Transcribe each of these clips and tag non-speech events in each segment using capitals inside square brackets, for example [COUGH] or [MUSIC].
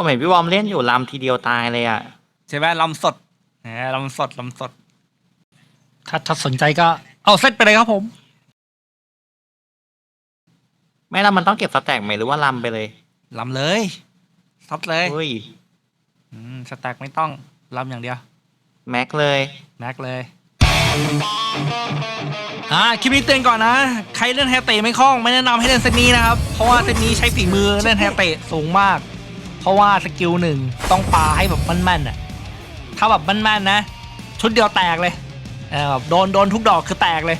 ผมเห็นพี่บอมเล่นอยู่ลำทีเดียวตายเลยอะใช่ไหมลำสดแหมลำสดลำสด ถ้าถ้าสนใจก็เอาเซตไปเลยครับผม ไม่แล้วมันต้องเก็บสแต็กไหมหรือว่าลำไปเลยลำเลยซัดเลยเฮ้ยอืมสแต็กไม่ต้องลำอย่างเดียว แม็กเลย แม็กเลยอ่าคลิปนี้เตือนก่อนนะ ใครเล่นแฮร์เตะไม่คล่อง ไม่แนะนำให้เล่นเซตนี้นะครับ เพราะว่าเซตนี้ใช้ฝีมือเล่นแฮร์เตะสูงมากเพ ราะว่าสกิลหนึ่งต้องปาให้แบบแม่นๆอะถ้าแบบแม่นๆนะ ชุดเดียวแตกเลยเออแบบโดนโดนทุกดอกคือแตกเลย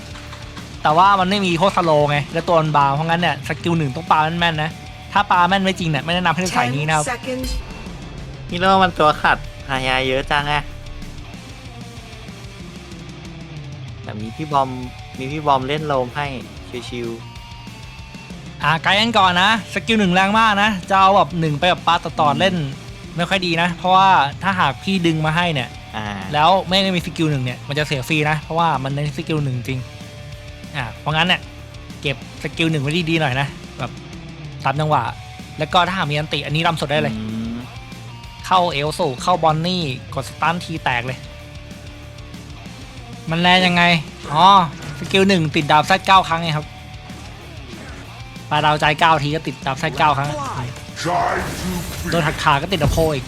แต่ว่ามันไม่มีโคตรสโลว์ไงและตัวมันบางเพราะงั้นเนี่ยสกิลหนึ่งต้องปาแม่นๆนะถ้าปาแม่นไม่จริงเนี่ยไม่แนะนำให้เล่นสายนี้นะครับ Ten seconds. นี่เรื่องมันตัวขัดหายาเยอะจังอะแต่มีพี่บอมมีพี่บอมเล่นโลมให้ชิว อ่าไกด์กันก่อนนะ สกิลหนึ่งแรงมากนะ จะเอาแบบหนึ่งไปแบบปาต่อต่อเล่นไม่ค่อยดีนะ เพราะว่าถ้าหากพี่ดึงมาให้เนี่ยๆอ่าแล้วไม่ได้มีสกิลหนึ่งเนี่ยมันจะเสียฟรีนะ เพราะว่ามันเน้นสกิลหนึ่งจริง อ่าเพราะงั้นเนี่ยเก็บสกิลหนึ่งไว้ดีๆหน่อยนะแบบตามจังหวะ แล้วก็ถ้าหากมีอันติอันนี้รำสดได้เลย อืมเข้าเอลสูเข้าบอนนี่กดสตันทีแตกเลย มันแรงยังไง อ๋อ สกิลหนึ่งติดดาบแซดเก้าครั้งไงครับ ปลาดาวใจเก้าทีก็ติดดาบแซดเก้าครั้งโดนหักขาก็ติดอะโพอีก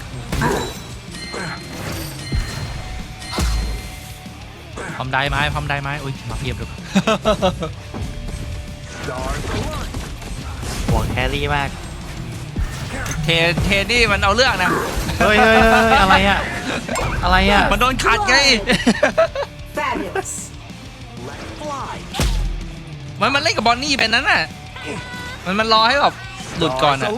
พร้อมได้ไหมพร้อมได้ไหมอุ้ยมาเพียบเลยห่วงแครี่มาก เทเทนี่มันเอาเรื่องนะ เฮ้ยเฮ้ยเฮ้ยเฮ้ยอะไรอะอะไรอะมันโดนขัดไง Fabulous. มันมันเล่นกับบอนนี่เป็นนั้นน่ะ มันมันรอให้แบบหลุดก่อนอะ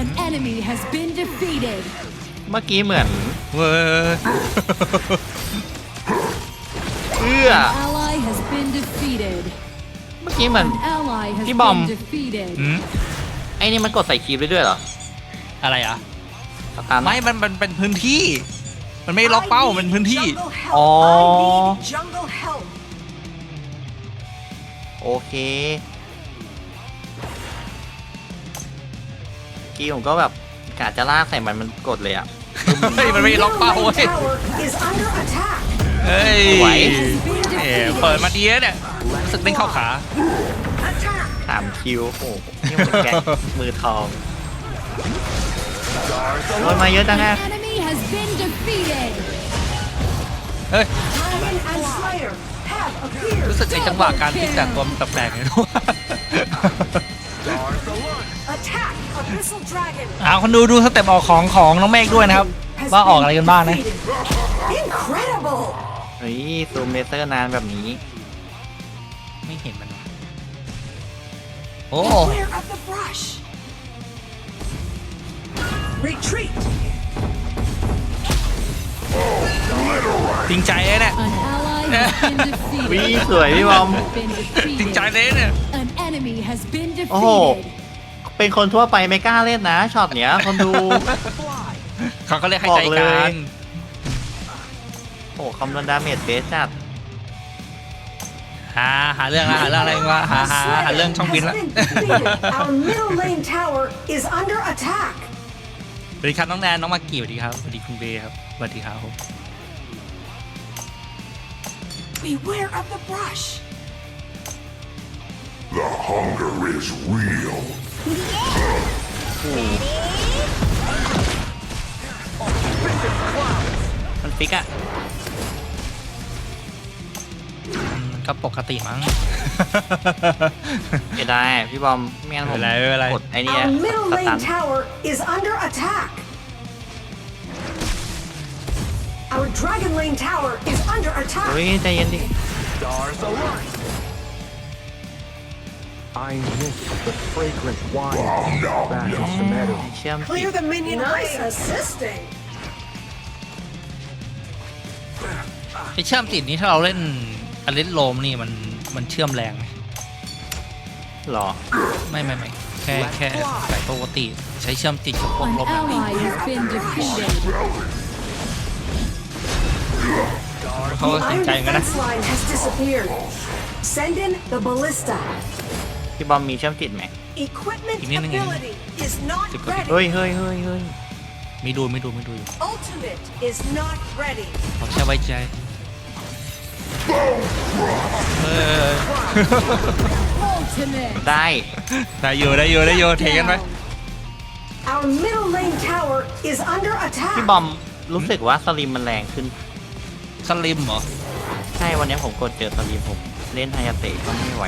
An enemy has been defeated. เมื่อกี้เหมือนเว้ยเอื้อ Ally has been defeated. เมื่อกี้เหมือน An ally has Cái bom. been defeated. หืมไอ้นี่มันกดใส่คีบได้ด้วยเหรออะไรอะ สตาร์ทไม่มันมันเป็นพื้นที่ มันไม่ล็อกเป้ามันพื้นที่ Jungle help. Oh. I need jungle help. โอเคกี้ผมก็แบบกะจะลากใส่มันมันกดเลยอะ เฮ้ย มันไม่ล็อกเป้า Middle เว้ย lane tower is under attack. เฮ้ยไหวเอ๋เปิดมาดีแล้วเนี่ยรู้สึกเด้งเข้าขา Attack. สามคิวโอ้โหนี่มันแกงมือทองโดนมาเยอะจัง An อะ enemy has been defeated. เฮ้ย Dragon and Slayer have appeared. รู้สึกไอ้จังหวะการพลิกแต่ตัวมันแปลกๆไง Attack. Abyssal Dragon. อ่าคนดูดูสเต็ปออกของของน้องเมฆด้วยนะครับ has ว่าออกอะไรกันบ้างนะ been defeated. Incredible. เฮ้ยซูมเลเซอร์นานแบบนี้ ไม่เห็นมันวะโอ้ Beware of the brush. Retreat. จริงใจเลยเนี่ย An ally has been วิ defeated. สวยพี่บอม Been จริงใจ defeated. เลยเนี่ย An enemy has been Oh. defeated. เป็นคนทั่วไปไม่กล้าเล่นนะช็อตเนี้ยคนดู เขาก็เรียกให้ใจบอกเลกัย นโอ้คำนวณดาเมจเบสจัดหาหาเรื่องละหาเรื่องอะไรวะหาหาหาเรื่องช่องบิน has ละ been defeated. Our middle lane tower is under attack. สวัสดีครับน้องแนนน้องมากี่สวัสดีครับสวัสดีคุณเบย์ครับสวัสดีครับผม Beware of the brush. The hunger is real. มันฟิกอะ มันก็ปกติมั้ง ไม่ได้พี่บอมไม่งั้นผม ไม่เป็นไรไม่เป็นไร กดไอ้เนี่ย Our middle สตัน lane tower is under attack. [LAUGHS] Our dragon lane tower is under เฮ้ย attack. ใจเย็นดิ I miss the fragrant wine Nom back nom. in the meadow. เชื่อมติ Clear ด the minion nice assisting. ไอเชื่อมติดนี้ถ้าเราเล่นอลิสโลมนี่มันมันเชื่อมแรงไหมหรอ ไม่ไม่ไม่แค่แค่สายปกติ ใช้เชื่อมติดกับพวก An ลมแบบนี้ ally has been defeated. เขาก็ The สน iron ใจกันนะ defense line has disappeared. Send in the ballista. พี่บอมมีเชื่อมติดไหม Equipment Give me a minute. ability is not Give me- เฮ้ย ready. เฮ้ยเฮ้ยเฮ้ยไม่ดูไม่ดูไม่ดูอยู่ Ultimate is not ready. ขอแค่ไว้ใจเออ Ultimate. ได้ ได้อยู่ได้อยู่ได้อยู่เทกันไป Our middle lane tower is under พี่ attack. บอมรู้สึกว่าสลิมมันแรงขึ้น สลิมเหรอ ใช่ วันนี้ผมกดเจอสลิมผม เล่นไฮยาเตะก็ไม่ไหว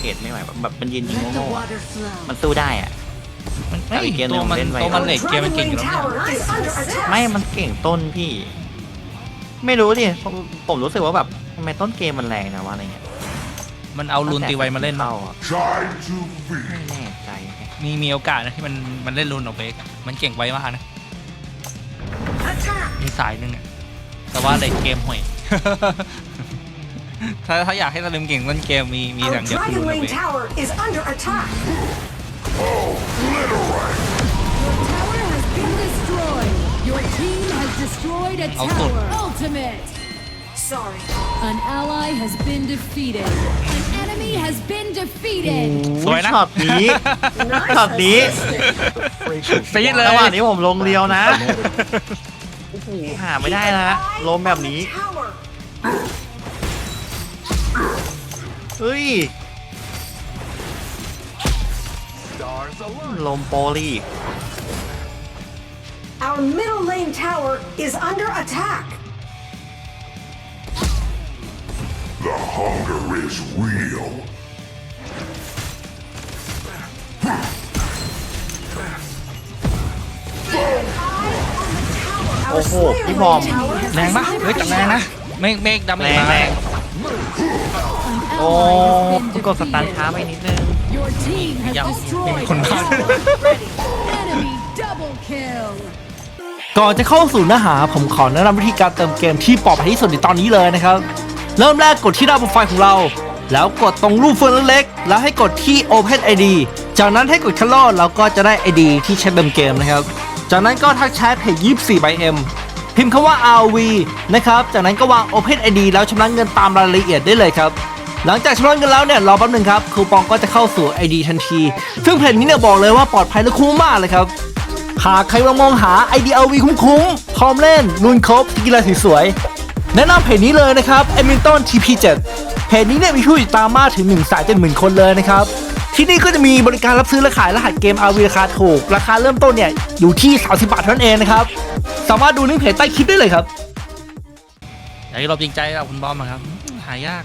เกตไม่ไหวแบบมันยืนยิง Let the โง่ๆอะ water flow. มันสู้ได้อะมันแต่อีกเกมหนึ่ตัวงมันเล่นไวตัวมัน Our เหล็กเกมมัน dragon เก่งอ lane ยู่แล้วเนี่ย tower is under attack. ไม่มันเก่งต้นพี่ ไม่รู้ดิผมผมรู้สึกว่าแบบทำไมต้นเกมมันแรงนะวะอะไรเงี้ยมันเอาลูนตีไวมาเล่นเข้าเนาะ อะ Time to feast. ไม่แน่ใจแฮะมีมีโอกาสนะที่มันมันเล่นลูนออกเบกอะมันเก่งไวมากนะ Attack. มีสายหนึ่งอะ แต่ว่าเหล็กเกมห่วย ถ้าถ้าอยากให้สลิมเก่งเล่นเกมมีมี Our อย่างเดียวคือลู dragon นออก lane เบก tower is under attack. Tower has been destroyed. Your team has destroyed a I'll put- tower. Ultimate. Sorry. An ally has been defeated. An enemy has been defeated. สวยนะช็อตนี้ช็อตนี้ Fragrant ซีดเลยจังหวะนี้ผมลงเรียวนะ wine. โอ้โหหาไม่ได้นะฮะลมแบบนี้ Tower. เฮ้ย Stars align. ลมโปลีก Our middle lane tower is under attack. The hunger is real. โอ้โหพี่บอมแรงปะเฮ้ยแต่แรงนะเมฆเมฆดำแรงมาแรง An โอ้ ally has been กดสตัน defeated. ช้าไปนิดนึง Your team has Yeah. destroyed Con- a tower. Ready. Enemy double kill. ก่อนจะเข้าสู่เนื้อหาผมขอแนะนำวิธีการเติมเกมที่ปลอดภัยที่สุดในตอนนี้เลยนะครับ เริ่มแรกกดที่หน้าโปรไฟล์ของเรา แล้วกดตรงรูปเฟืองเล็กๆแล้วให้กดที่ Open ID จากนั้นให้กดคัลลอแล้วก็จะได้ ID ที่ใช้เติมเกมนะครับ จากนั้นก็ทักแชทเพจ24 by M พิมพ์คำว่า RV นะครับ จากนั้นก็วาง Open ID แล้วชำระเงินตามรายละเอียดได้เลยครับ หลังจากชำระเงินแล้วเนี่ยรอแป๊บหนึงครับคูปองก็จะเข้าสู่ ID ทันที ซึ่งเพจนี้เนี่ยบอกเลยว่าปลอดภัยและคุ้มมากเลยครับ หากใครกำลังมองหา IDLV คุ้มๆพร้อมเล่นลุนครบกีฬาสวยๆแนะนำเพจนี้เลยนะครับ e m i n t o n TP7 เพจนี้เนี่ยมีผู้ติดตามมากถึง1นึ่งแสนเจ็ดหมื่นคนเลยนะครับ ที่นี่ก็จะมีบริการรับซื้อและขายรหัสเกม RV ราคาถูก ราคาเริ่มต้นเนี่ยอยู่ที่ 30 บาทเท่านั้นเองนะครับ สามารถดูลิงก์เพจใต้คลิปได้เลยครับอยากให้เราจริงใจกับคุณบอมครับ หายาก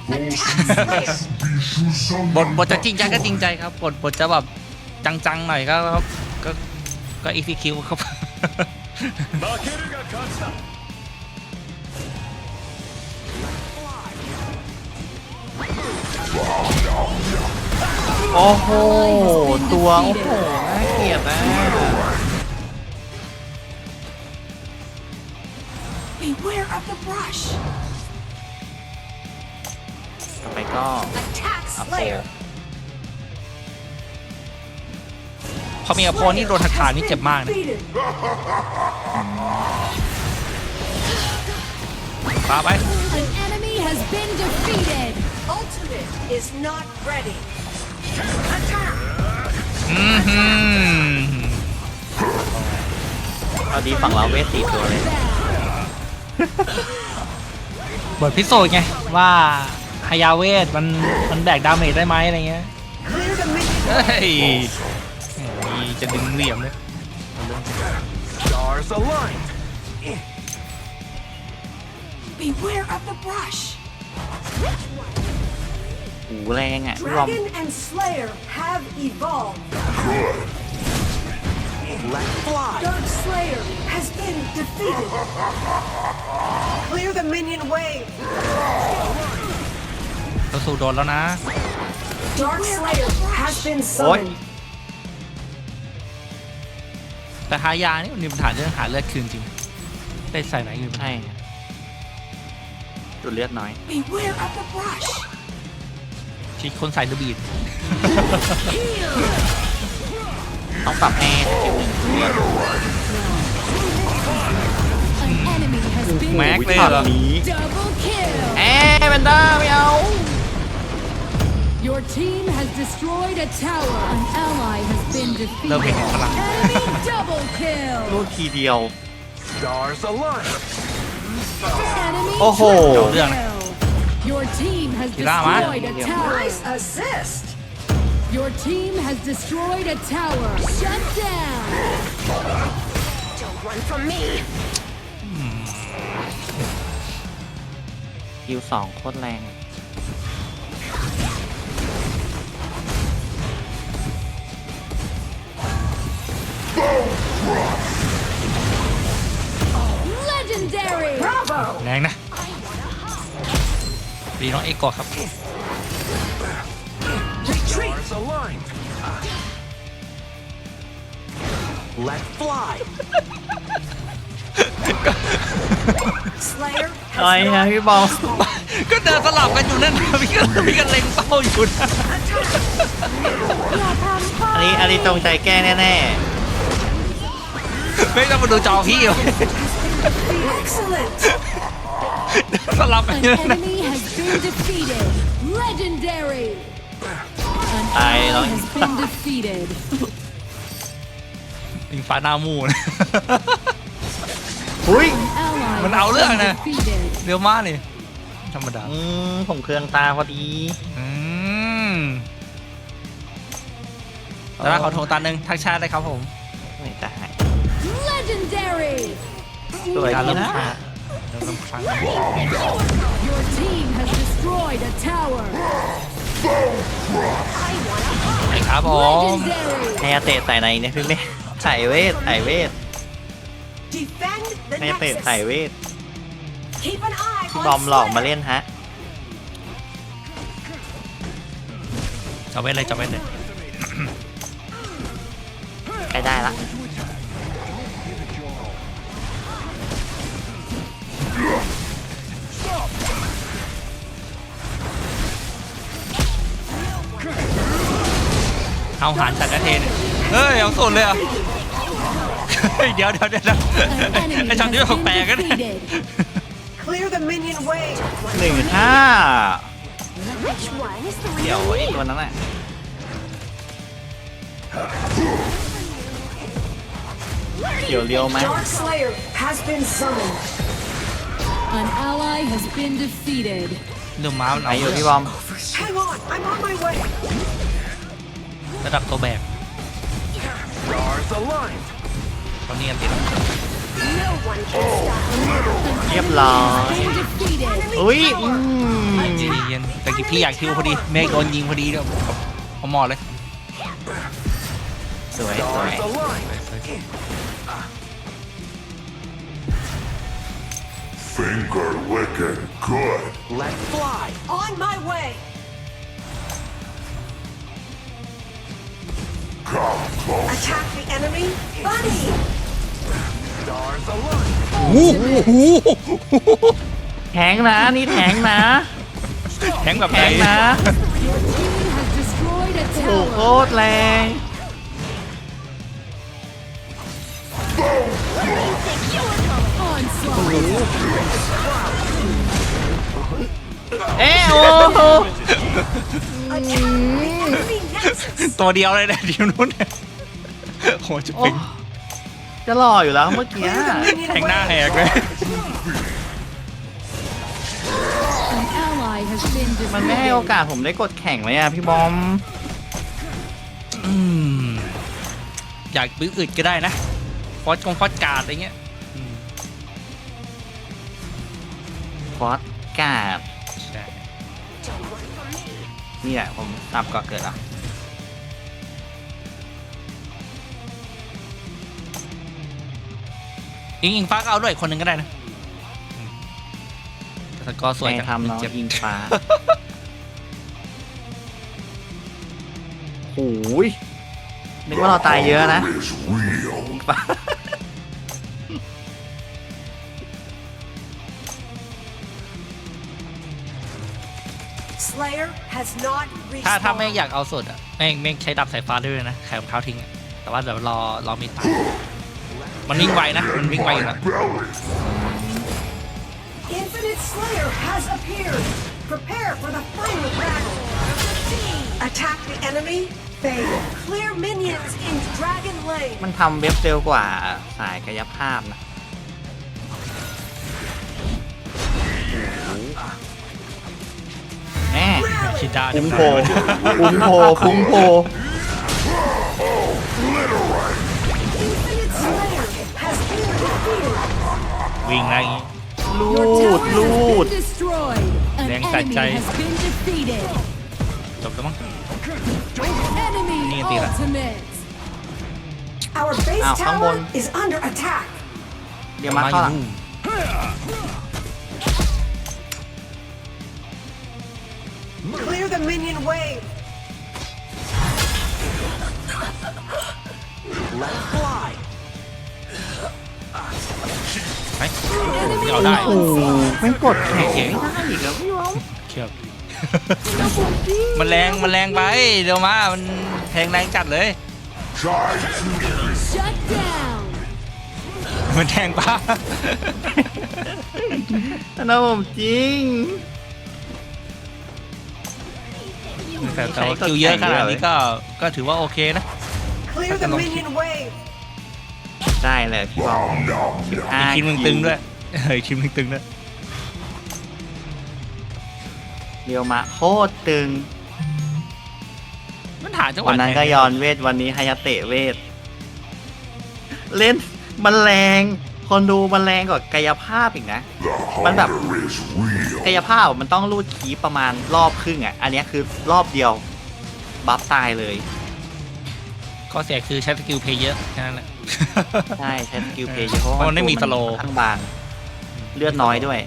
บทบทจะจริงใจก็จริงใจครับบทบทจะแบบจังๆหน่อยก็ก็ก็ก็ ECQ ครับ โอ้โห ตัวโอ้โหน่าเกลียดนะ Beware of the brush. ต่อไปก็ Attack อัพโป Slayer. พอมีอโพนี่โดนหักขานี่เจ็บมากนะ Defeated. ปาไป An enemy has been defeated. Ultimate is not ready. Attack. อือหือเอาดีฝั่งเราเวทสี่ตัวเลยบทพิสูจน์ไง ว่าฮายาเวทมันมันแบกดาเมจได้ไหมอะไรเงี้ย Clear the minion. เฮ้ยมีจะดึงเหลี่ยมเลย Stars align. Beware of the brush. หูแรงอะพี่บอม Dragon and Slayer have evolved. Let fly. Dark Slayer has been defeated. Clear the minion wave. เราสู่โดนแล้วนะ Dark Slayer has been โอ๊ย summoned. แต่ฮายานี่มันมีปัญหาเรื่องหาเลือดคืนจริง ได้ใส่ไหนอยู่ใช่จุดเลือดน้อย Beware of the brush. ที่คนใส่ลูบีดต้องปรับให้สกิลหนึ่งเลือด An enemy has been แม็กอุ๊ยเลยช็อตเหรอนี้ double kill. แอร์แมนด้าไม่เอา Your team has destroyed a tower. An ally has been เริ่ม defeated. เห็นพลัง Enemy double ลู kill. กทีเดียว Stars align. Enemy Oh, triple oh. kill. Your team has Kira, man. destroyed a tower. Nice assist. Your team has destroyed a tower. Shut down. Don't run from me. คิวสองโคตรแรง Legendary. Bravo. แรงนะ ดีน้องเอกกอครับ Retreat. Stars align. Let fly. Slayer อะไร has นะ not พี่บอลก็เดินสลับกันอยู่นั่นพี่ก็พี่ก็เล็งเป้าอยู่นะอันนี้อันนี้ตรงใจแก้แน่ไม่ต้องมาดูจอพี่ excellent. สลับกัน An อยู่นั่น enemy has been defeated. Legendary. An Ai ally nói- has been defeated. อิงฟ้าหน้ามูนะๆอุ้ย Ally Mình has ảo lưỡi been nè. defeated. เร็วมากนี่ธรรมดาอืมผมเครืองตาพอดีอืมแต่ว่าขอโทรตาหนึ่งทักแชทเลยครับผม ไม่ได้ Legendary. สวยการ ดีเริ่มนะครั้งเริ่มเริ่มครั้ง Your team has destroyed a tower. ครับผม Legendary. ให้อาเตะใส่ในเนี่ยพี่เมฆใส่เวทใส่เวท Defend the ให้อาเตะ nexus. ใส่เวท Keep an eye พี่ on บอมหลอกมา Slayer. เล่นฮะจับไว้เลยจับไว้เลย ใกล้ได้ละ เอาหารจากกระเทนเฮ้ยเอาสุดเลยอะเดี๋ยวเดี๋ยวเดี๋ยวไอ้ช็อตนี้ของแปลกันนี่หนึ่งห้าเดี๋ยวไอ้ตัวนั้นแหละเดี๋ยวเลี้ยวไหม Dark Slayer has been summoned. An ally has been defeated. เรื่องม้ามันไหนเอาอยู่พี่บอม ระดับตัวแบก Stars align. ตอนนี้อันติด No one can stop เรียบร้อย Been defeated. อุ้ยอืมใจเย็นแต่กี้พี่อยากคิวพอดี เมฆโดนยิงพอดีเดี๋ยวผมหมอเลย สวย สวย Stars align. Finger licking good. Let fly. On my way. Attack the enemy. Buddy. Stars align. แทงนะนี่แทงนะแทงแบบแทไหนงนะ Your team has destroyed a โอ้โค tower. ตรแรงเอ๊ะโอ้โห Enemy nexus. ตัวเดียวเลยนะทีมนู้นเนี่ยโหจะโอ้เป็นจะหล่ออยู่แล้วเมื่อกี้ Clear the minion แทงหน้า way. แหกเลย An ally has been มันไม่ให้โอ defeated. กาสผมได้กดแข่งเลยอะพี่บอมอืมอยากบื้ออึดก็ได้นะ ฟอสกงฟอสการ์ดอะไรเงี้ยอืมฟอสการ์ดใช่ นี่แหละผมตับก่อนเกิดอะอิงอิงฟ้าก็เอาด้วยอีกคนหนึ่งก็ได้นะอืมแต่สกอร์สวยไม่จังทำน้องเจ็บอิงฟ้าโอ้ยนึกว่าเราตายเยอะนะ Hunger is real. อิงฟ้า ถ้าถ้าไม่ respawned. อยากเอาสุดอะไม่ไม่ใช้ดับสายฟ้าด้วยนะขายรองเท้าทิ้งอะแต่ว่าเดี๋ยวรอรอมีตังค์มันวิ่งไวนะมันวิ่งไวอยู่แล้ว Belly. Infinite Slayer has appeared. Prepare for the final battle. Attack the enemy. Fail. Clear minions in Dragon Lane. มันทำเว็บเร็วกว่าสายกายภาพนะ ชิดาฟุ้งจำโพได้ฟุ้งโพฟุ้งโพ Infinite Slayer has been defeated. วิ่งอะไรอย่างงี้ลู Your ด tower ลู has ด been destroyed. An Đang enemy tạch chay. has been defeated. จบแล้วมั้ง Enemy Ini yang tira. ultimate. Our base Ow, tower ambon. is under attack. เดี๋ยวมาเข้าหลัง Clear the minion wave. Let fly. ไปเอาได้โอ้โหไม่งกดแข็งไม่ได้อีกแล้วพี่วอมเชือกมันแรงมันแรงไปเดี๋ยวมามันแทงแรงจัดเลย Try to Shut down. มันแทงป้า นะผมจริง แต่แต่ว่าคิวเยอะขนาดนี้ก็ก็ถือว่าโอเคนะ Clear the minion wave. ได้เลยพี่วอม nom nom. ห้าคิมมึงตึงด้วยเฮ้ยคิมมึงตึงด้วยเดียวมาโคตรตึง มันหาจังหวะวันนั้นแทงก็ยอนเวทวันนี้ฮายาเตะเวท เล่นมันแรง คนดูมันแรงกว่ากายภาพอีกนะ The Bắn đập. hunger is real. กายภาพมันต้องรูดคีปประมาณรอบครึ่งอะ อันเนี้ยคือรอบเดียว บัฟตายเลย ข้อเสียคือใช้สกิลเพย์เยอะแค่นั้นแหละใช่ใช้สกิลเพย์เยอะเพราะเพราะมันไม่มีตัว slow ข้างบางเลือดน้อยด้วย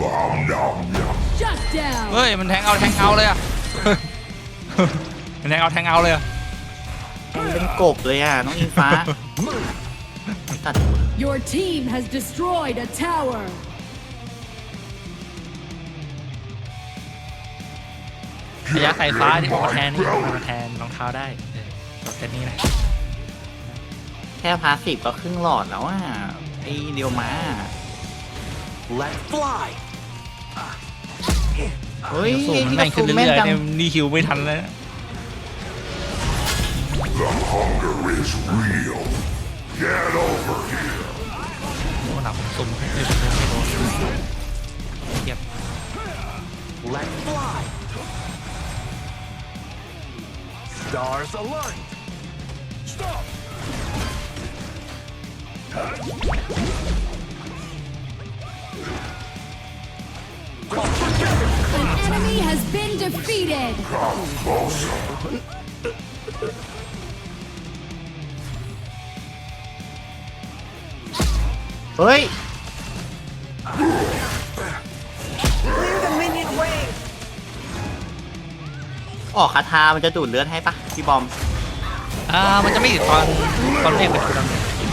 Nom nom nom. Shut down. เฮ้ย มันแทงเอาแทงเอาเลยอะมัน แทงเอาแทงเอาเลยอะเป็นกบเลยอะ น้องอิงฟ้า ตัด Your team has destroyed a tower. ระยะสายฟ้าที่ออกมาแทนนี่ออกมาแทนรองเท้าได้เออจบแค่นี้นะแค่พาสซีฟก็ครึ่งหลอดแล้วอะ ไอเดียวมา Let fly. เฮ้ยสู้มันแม่งขึ้นเรื่อยๆเนี่ยนี่ฮิวไม่ทันแล้ว The hunger is real. Get over here. โอ้หนักผมซุ่มไม่โดนไม่โดนเทียบ Let fly. Stars align. Stop. Enemy has been defeated. Come closer. เฮ้ย Clear the minion wave. ออกคาถามันจะดูดเลือดให้ปะพี่บอม อ่ามันจะไม่ติดตอนตอนเรียกเป็นคุณ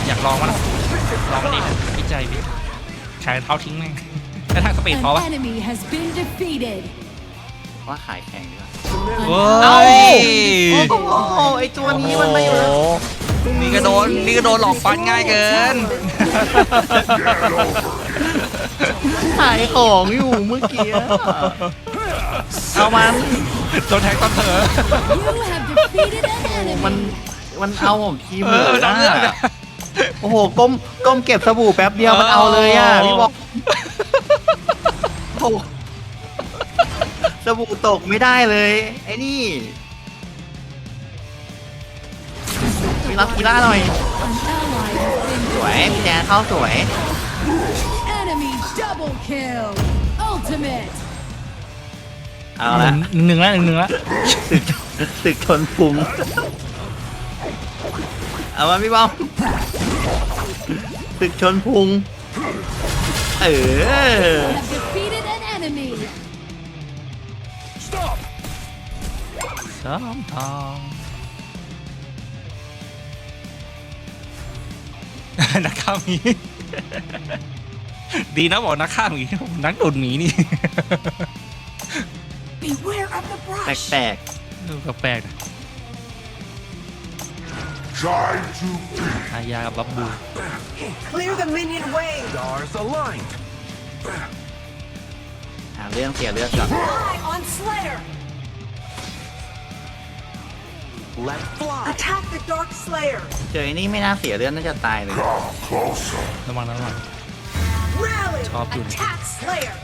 อยากลองมั้ยลองมันดิวิจัยวิใช้เท้าทิ้งแม่งแล้วทางสปีดพอ An ปะ enemy has been defeated. ว่าขายแข่งดีกว่าเว้เอ้ายโอ้โหไอตัวนี้มันมาอยู่แล้วโอ้โหนี่ก็โดนนี่ก็โดนหลอกฟันง่ายเกิน ขายของอยู่เมื่อกี้อะเอามันโดนแทงต้นเถอะ You have defeated an มัน enemy. มันเอาผมทีมเอเลอยมันเอาเรื่องเลยนะโอ้โหก้มก้มเก็บสบู่แป๊บเดียวมันเอาเลยอะเออพี่บอกโอ้โห สบู่ตกไม่ได้เลย ไอ้นี่มีรับกีฬาหน่อย An ally has สวย been พี่แจนเข้าสวย enemy double kill. Ultimate. เอาละ หนึ่งหนึ่งแล้วหนึ่งหนึ่งแล้วศึกศึกชนพุง เอามาพี่บอมศึกชนพุง เออ Have defeated สองทองนักฆ่าหมีดีนะบอกนักฆ่าหมีนักโดดหมีนี่ Beware of the แป brush. ลกดูแปลกๆนะ Time to beat. อายากับบับบู Clear the minion way. Stars aligned. หาเรื่องเสียเลือดก่อน Fly on Slayer. Let fly. Attack the Dark Slayer. เจอไอ้นี่ไม่น่าเสียเลือดน่าจะตายเลย Come closer. ระวังนะระวัง Rally. Top unit. Attack Slayer.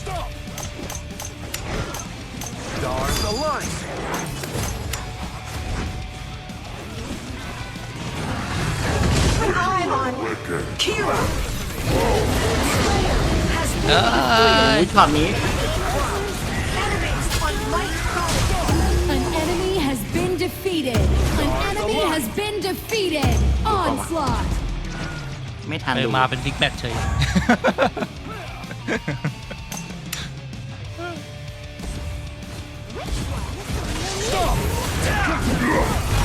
Stop. Stars aligned. An eye on Wicked. Kira. Slayer has been โอ้ยช็อตนี้ defeated. Onslaught. ไม่ทันเออดูมาเป็นบิ๊กแมตช์เฉย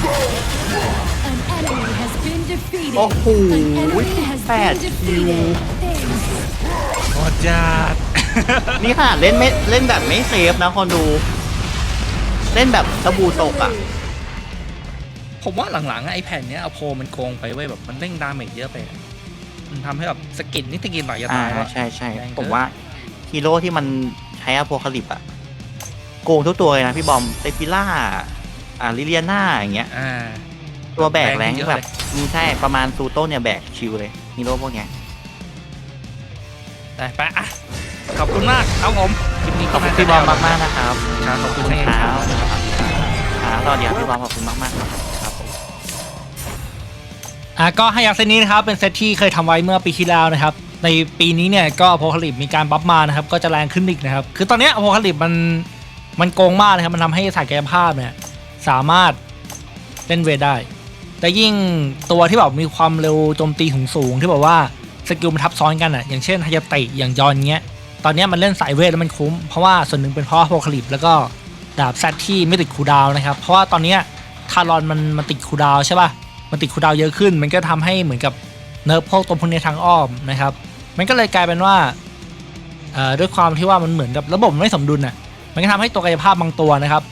An enemy has been defeated. โอ้โห An enemy has แปด been คิว defeated. โคตรจัด นี่ขนาดเล่นไม่เล่นแบบไม่เซฟนะคนดู เล่นแบบตะบูตกอะ ผมว่าหลังๆไอ้แผ่นเนี้ยเอาโพลมันโกงไปเว้ยแบบมันเร่งดาเมจเยอะไปอะมันทำให้แบบสกินนี่ตะกินหน่อยจะอ่าตายแล้ว ใช่ใช่แรงเกิน ผมว่าฮีโร่ที่มันใช้อโพคาลิปอะโกงทุกตัวเลยนะพี่บอมเตปิล่าอ่าลิเลียนาอย่างเงี้ย อ่า ตัวแบกแรแรงงเยอะแบบเลย มีใช่ประมาณซูโต้เนี่ยแบกชิวเลยฮีโร่พวกเนี้ย ได้ไปอะขอบคุณมากครับผมคลิปนี้ขอบคุณพี่บอมมากๆนะครับ ครับขอบคุณคเช่นกันรัครับบครับสวัสดีครับพี่บอมขอบคุณมากๆครับ อะก็ให้ยักษ์เซตนี้นะครับเป็นเซตที่เคยทำไว้เมื่อปีที่แล้วนะครับในปีนี้เนี่ยก็โพคาลิปมีการบัฟมานะครับก็จะแรงขึ้นอีกนะครับคือตอนนี้โพคาลิปมันมันโกงมากนะครับมันทำให้สายกายภาพเนี่ยสามารถเล่นเวทได้ แต่ยิ่งตัวที่แบบมีความเร็วโจมตีสูงที่แบบว่าสกิลมันทับซ้อนกันอะอย่างเช่นฮายาติอย่างยอนเงี้ยตอนนี้มันเล่นสายเวทแล้วมันคุ้ม เพราะว่าส่วนหนึ่งเป็นเพราะโพคาลิปแล้วก็ดาบแซดที่ไม่ติดคูดาวนะครับเพราะว่าตอนนี้ทารอนมันมันติดคูดาวใช่ป่ะ มันติดคูลดาวเยอะขึ้น มันก็ทำให้เหมือนกับเนิร์ฟพวกตัวพวกนี้ทางอ้อมนะครับ มันก็เลยกลายเป็นว่าด้วยความที่ว่ามันเหมือนกับระบบไม่สมดุลอะ มันก็ทำให้ตัวกายภาพบางตัวนะครับ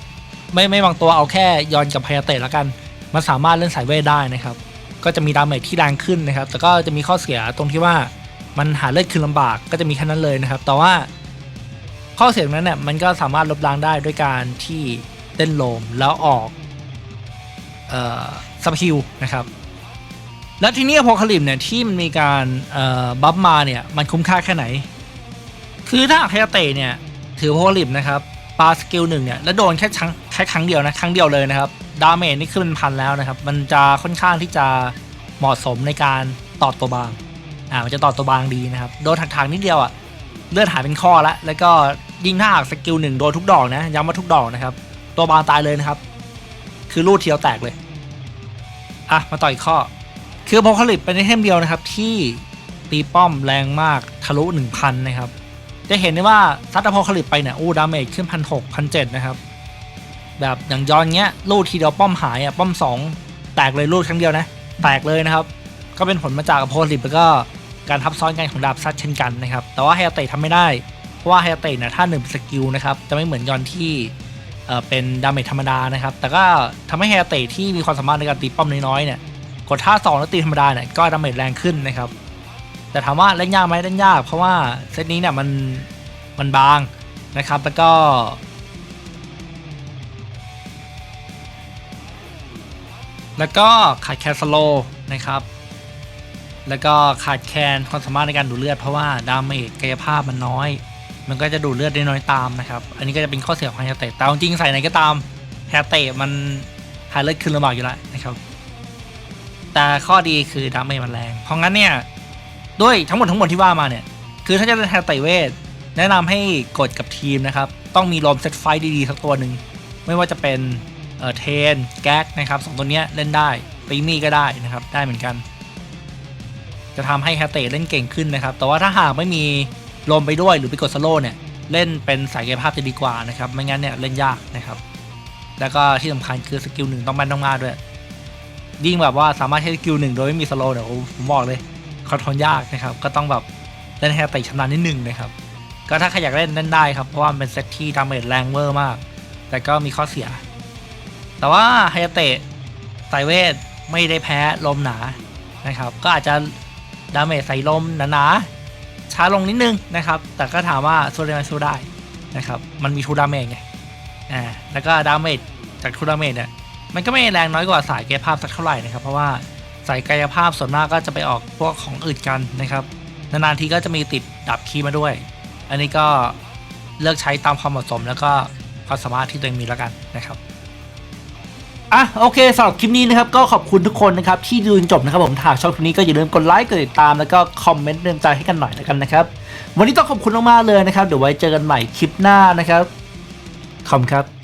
ไม่ไม่บางตัวเอาแค่ยอนกับพยาเตะแล้วกัน มันสามารถเล่นสายเวทได้นะครับ ก็จะมีดาเมจที่แรงขึ้นนะครับ แต่ก็จะมีข้อเสียตรงที่ว่ามันหาเลือดคืนลำบากก็จะมีแค่นั้นเลยนะครับ แต่ว่าข้อเสียงนั้นเนี่ยมันก็สามารถลบล้างได้ด้วยการที่เต้นโลมแล้วออกเอ่อ ซับฮิลนะครับ แล้วทีนี้พอคลิปเนี่ยที่มันมีการบัฟมาเนี่ยมันคุ้มค่าแค่ไหน คือถ้าคายาเตะเนี่ยถือโพคลิปนะครับปาสกิลหนึ่งเนี่ยแล้วโดนแค่ครั้งแค่ครั้งเดียวนะครั้งเดียวเลยนะครับดาเมจนี่ขึ้นเป็นพันแล้วนะครับ มันจะค่อนข้างที่จะเหมาะสมในการต่อตัวบางอ่ามันจะต่อตัวบางดีนะครับ โดนถักๆนิดเดียวอะเลือดหายเป็นข้อละแล้วก็ยิ่งถ้าหากสกิลหนึ่งโดนทุกดอกนะย้ำว่าทุกดอกนะครับ ตัวบางตายเลยนะครับ คือรูดเทียวแตกเลย อะ มาต่ออีกข้อ คือโพคาลิปเป็นไอเทมเดียวนะครับ ที่ตีป้อมแรงมากทะลุ 1,000 นะครับ จะเห็นได้ว่าซัดโพคาลิปไปเนี่ยอู้ดาเมจขึ้นพันหกพันเจ็ดนะครับ แบบอย่างยอนเงี้ยลูดทีเดียวป้อมหายอะป้อม 2 แตกเลยลูดครั้งเดียวนะ แตกเลยนะครับ ก็เป็นผลมาจากโพคาลิปแล้วก็การทับซ้อนกันของดาบซัดเช่นกันนะครับ แต่ว่าไฮยาเตะทำไม่ได้ เพราะว่าไฮยาเตะเนี่ยถ้าหนึ่งสกิลนะครับจะไม่เหมือนยอนที่ เป็นดาเมจธรรมดานะครับ แต่ก็ทำให้เฮยาเตะที่มีความสามารถในการตีป้อมน้อยๆเนี่ยกดท่าสองแล้วตีธรรมดาเนี่ยก็ดาเมจแรงขึ้นนะครับ แต่ถามว่าเล่นยากไหมเล่นยาก เพราะว่าเซตนี้เนี่ยมันมันบางนะครับ แล้วก็แล้วก็ขาดแคลสโลนะครับ แล้วก็ขาดแคลนความสามารถในการดูดเลือดเพราะว่าดาเมจกายภาพมันน้อย มันก็จะดูดเลือดได้น้อยตามนะครับ อันนี้ก็จะเป็นข้อเสียของฮายาเตะแต่เอาจริงใส่ไหนก็ตามฮายาเตะมันหายเลือดขึ้นลำบากอยู่แล้วนะครับ แต่ข้อดีคือดาเมจมันแรง เพราะงั้นเนี่ยด้วยทั้งหมดทั้งหมดที่ว่ามาเนี่ยคือถ้าจะเล่นฮายาเตะเวทแนะนำให้กดกับทีมนะครับ ต้องมีลมเซตไฟดีๆสักตัวหนึ่งไม่ว่าจะเป็นเออเทนแก๊กนะครับสองตัวเนี้ยเล่นได้ปีมี่ก็ได้นะครับได้เหมือนกัน จะทำให้แฮตเตะเล่นเก่งขึ้นนะครับ แต่ว่าถ้าหากไม่มี ลมไปด้วยหรือไปกดสโลว์เนี่ยเล่นเป็นสายกายภาพจะดีกว่านะครับไม่งั้นเนี่ยเล่นยากนะครับ แล้วก็ที่สำคัญคือสกิลหนึ่งต้องแม่นต้องมากด้วยยิ่งแบบว่าสามารถใช้สกิลหนึ่งโดยไม่มีสโลว์เนี่ยผมบอกเลยคอนโทรลยากนะครับ ก็ต้องแบบเล่นแฮตเตะชำนาญนิดนึงนะครับ ก็ถ้าใครอยากเล่นเล่นได้ครับ เพราะว่ามันเป็นเซตที่ดาเมจแรงเวอร์มาก แต่ก็มีข้อเสีย แต่ว่าไฮเตะสายเวทไม่ได้แพ้ลมหนานะครับ ก็อาจจะดาเมจใส่ลมหนาๆ ช้าลงนิดนึงนะครับ แต่ก็ถามว่าสู้ได้ไหมสู้ได้นะครับ มันมีทูดาเมจไง อ่า แล้วก็ดาเมจจากทูดาเมจเนี่ย มันก็ไม่แรงน้อยกว่าสายกายภาพสักเท่าไหร่นะครับ เพราะว่าสายกายภาพส่วนมากก็จะไปออกพวกของอื่นกันนะครับ นานๆทีก็จะมีติดดับคีย์มาด้วย อันนี้ก็เลือกใช้ตามความเหมาะสมแล้วก็ความสามารถที่ตัวเองมีแล้วกันนะครับ อะโอเคสำหรับคลิปนี้นะครับก็ขอบคุณทุกคนนะครับที่ดูจนจบนะครับผมถ้าชอบคลิปนี้ก็อย่าลืมกดไลค์กดติดตามแล้วก็คอมเมนต์เตือนใจให้กันหน่อยแล้วกันนะครับ วันนี้ต้องขอบคุณมากๆเลยนะครับ เดี๋ยวไว้เจอกันใหม่คลิปหน้านะครับขอบคุณครับ